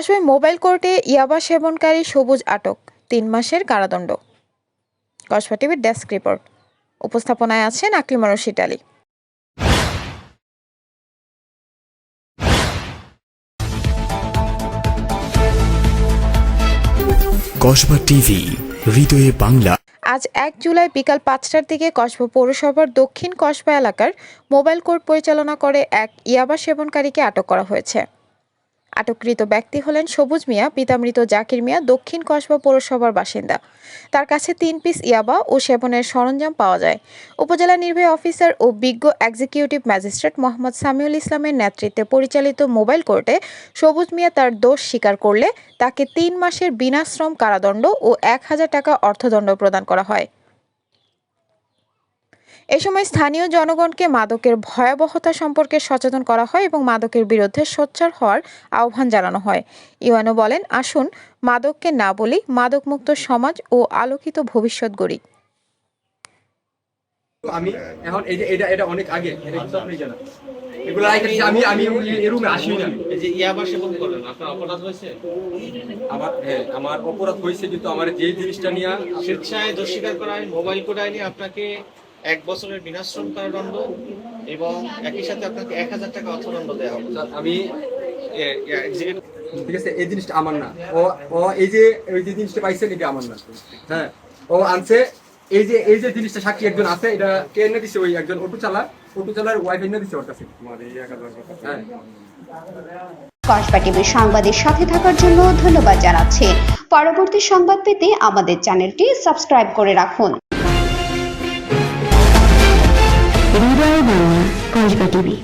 কসবাই mobile কোর্টে ইয়াবা সেবনকারী সবুজ আটক তিন মাসের কারাদণ্ড। কসবা টিভির ডেস্ক রিপোর্ট। উপস্থাপনায় আছেন আকলিমা রশিদ আলী। কসবা টিভি হৃদয়ে বাংলা। আজ এক জুলাই বিকাল পাঁচটার দিকে কসবা পৌরসভার দক্ষিণ কসবা এলাকার মোবাইল কোর্ট পরিচালনা করে এক ইয়াবা সেবনকারীকে আটক করা হয়েছে। আটককৃত ব্যক্তি হলেন সবুজ মিয়া, পিতামৃত জাকির মিয়া, দক্ষিণ কসবা পৌরসভার বাসিন্দা। তার কাছে তিন পিস ইয়াবা ও সেবনের সরঞ্জাম পাওয়া যায়। উপজেলা নির্বাহী অফিসার ও বিজ্ঞ এক্সিকিউটিভ ম্যাজিস্ট্রেট মোহাম্মদ সামিউল ইসলামের নেতৃত্বে পরিচালিত মোবাইল কোর্টে সবুজ মিয়া তার দোষ স্বীকার করলে তাকে তিন মাসের বিনাশ্রম কারাদণ্ড ও এক হাজার টাকা অর্থদণ্ড প্রদান করা হয়। এ সময় স্থানীয় জনগণকে মাদকের ভয়াবহতা সম্পর্কে সচেতন করা হয় এবং মাদকের বিরুদ্ধে সোচ্চার হওয়ার আহ্বান জানানো হয়। ইউএনও বলেন আসুন মাদককে না বলি মাদকমুক্ত সমাজ ও আলোকিত ভবিষ্যৎ গড়ি। আমি এখন এই যে এটা এটা অনেক আগে এটা কিন্তু আপনি জানেন। এগুলো আমি আমি আসি না এই যে ইয়াবা সেবন করেন আপনার অপরাধ হয়েছে? আমার হ্যাঁ আমার অপরাধ হয়েছে কিন্তু আমার যে জিনিসটা নিয়ে স্বেচ্ছায় দোষ স্বীকার করা মোবাইল কোড আইনে আপনাকে এক বছরের বিনাশ্রম কারাদণ্ড এবং একই সাথে আপনাকে এক হাজার টাকা অর্থদণ্ড দেওয়া হবে। আমি ঠিক আছে এই জিনিসটা আমার না। ও ও এই যে এই যে জিনিসটা পাইছেন এটা আমার না। হ্যাঁ ও আনছে এই যে এই যে জিনিসটা সাক্ষী একজন আছে এটা কে এনে দিছে ওই একজন অটো চালা অটো চালার ওয়াইফ এনে দিছে ওর কাছে। হ্যাঁ। কসবা টিভির সংবাদের সাথে থাকার জন্য ধন্যবাদ জানাচ্ছি। পরবর্তী সংবাদ পেতে আমাদের চ্যানেলটি সাবস্ক্রাইব করে রাখুন। বাংলা কসবা টিভি।